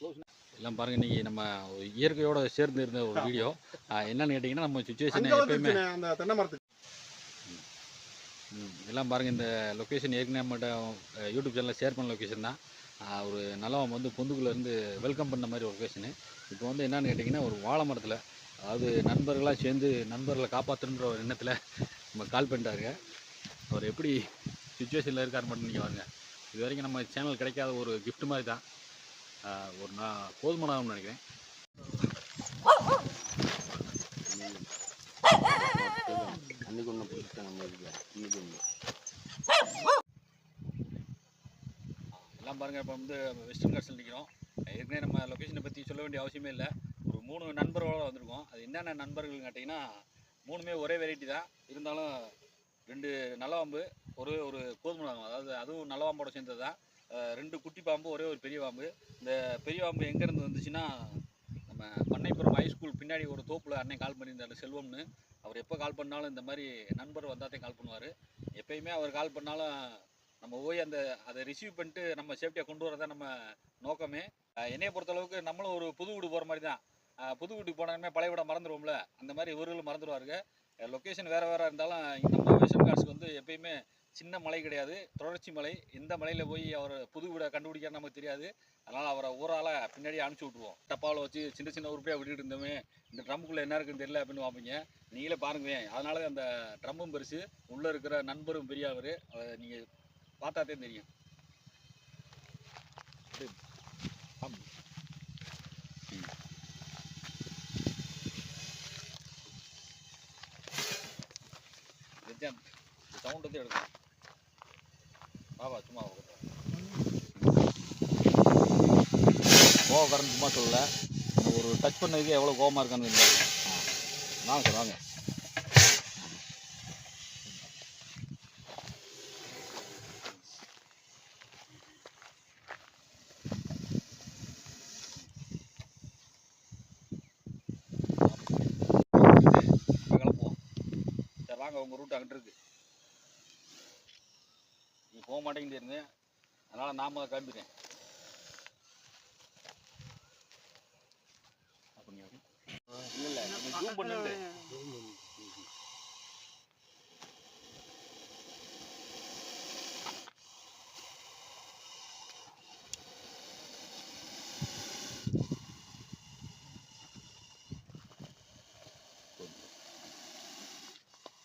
எல்லாம் பாருங்க இன்னைக்கு நம்ம ஒரு இயற்கையோட சேர்ந்து இருந்த ஒரு வீடியோ என்னன்னு கேட்டிங்கன்னா நம்ம சுச்சுவேஷன் எப்பயுமே அந்த தென்னை மரத்துக்கு. எல்லாம் பாருங்கள் இந்த லொக்கேஷன் ஏற்கனவே நம்மகிட்ட அஹ், யூடியூப் சேனலில் ஷேர் பண்ண லொக்கேஷன் தான். ஒரு நல்லவன் வந்து பொந்துக்குள்ளேருந்து வெல்கம் பண்ண மாதிரி ஒரு லொக்கேஷனு இப்போ வந்து என்னன்னு கேட்டிங்கன்னா ஒரு வாழை மரத்தில் அதாவது நண்பர்களாக சேர்ந்து நண்பர்களை காப்பாற்றுன்ற ஒரு எண்ணத்தில் நம்ம கால் பண்ணிட்டாருங்க அவர் எப்படி சுச்சுவேஷனில் இருக்கார் மட்டும் நீங்கள் பாருங்க. இது வரைக்கும் நம்ம சேனல் கிடைக்காத ஒரு gift மாதிரி தான். ஒரு நான் போதுமானவன்னு நினைக்கிறேன். அன்னைக்கு ஒன்று பிடிச்சிட்டேன் இன்னைக்கு ஒன்று எல்லாம் பாருங்கள் இப்போ வந்து வெஸ்டர்ன் காட்ஸில் நிற்கிறோம் ஏற்கனவே நம்ம லொக்கேஷனை பற்றி சொல்ல வேண்டிய அவசியமே இல்லை. ஒரு மூணு நண்பர்களோட வந்திருக்கோம். அது என்னென்ன நண்பர்கள்னு கேட்டிங்கன்னா மூணுமே ஒரே வெரைட்டி தான். இருந்தாலும் ரெண்டு நல்லவாம்பு ஒரு ஒரு கோதுமை நாகம் அதாவது அதுவும் நல்லவாம்போட சேர்ந்தது தான் ரெண்டு குட்டி பாம்பு ஒரே ஒரு பெரிய பாம்பு. இந்த பெரிய பாம்பு எங்கேருந்து வந்துச்சுன்னா நம்ம பண்ணைப்புறம் ஹைஸ்கூல் பின்னாடி ஒரு தோப்பில் அன்னை கால் பண்ணியிருந்தாரு செல்வம்னு. அவர் எப்போ கால் பண்ணாலும் இந்த மாதிரி நண்பர் வந்தாத்தையும் கால் பண்ணுவார். எப்பயுமே அவர் கால் பண்ணாலும் நம்ம போய் அந்த அதை ரிசீவ் பண்ணிட்டு நம்ம சேஃப்டியாக கொண்டு வரதான் நம்ம நோக்கமே. என்னையை என்னைய பொறுத்தளவுக்கு நம்மளும் ஒரு புது வீடு போகிற மாதிரி தான். புது வீட்டுக்கு போனாலுமே பழைய விட மறந்துடுவோம்ல அந்த மாதிரி இவர்களும் மறந்துடுவாருங்க லொக்கேஷன் வேறு வேறு இருந்தாலும் இங்க நம்ம கார்ட்ஸ்க்கு வந்து எப்பயுமே சின்ன மலை கிடையாது. தொடர்ச்சி மலை. இந்த மலையில் போய் அவர் புது வீடை கண்டுபிடிக்க நமக்கு தெரியாது. அதனால் அவரை ஊரால் பின்னாடியே அனுப்பிச்சி விட்ருவோம் டப்பாவில் வச்சு சின்ன சின்ன உருப்பையாக விட்டுட்டு இருந்தோமே இந்த ட்ரம்முக்குள்ளே என்ன இருக்குன்னு தெரியல அப்படின்னு பார்ப்பீங்க நீங்களே பாருங்களேன். அதனால அந்த ட்ரம்மும் பெருசு. உள்ளே இருக்கிற நண்பரும் பெரியவர் நீங்கள் பார்த்தாதே தெரியும். அப்படியே ஆம். சவுண்ட் வந்து எடுக்கணும். பாபா சும்மா கோவக்காரன் சும்மா சொல்லல. ஒரு டச் பண்ணதுக்கு எவ்வளோ கோவமாக இருக்கான்னு வாங்க சார் வாங்க. சரி வாங்க உங்கள் ரூட் அங்கிட்டு இருக்கு. போக மாட்டேங்கிறீங்க அதனால் நாம கிளம்பிட்டேன். அப்படியா? இல்லை இல்லை ஜூம் பண்ணிட்டு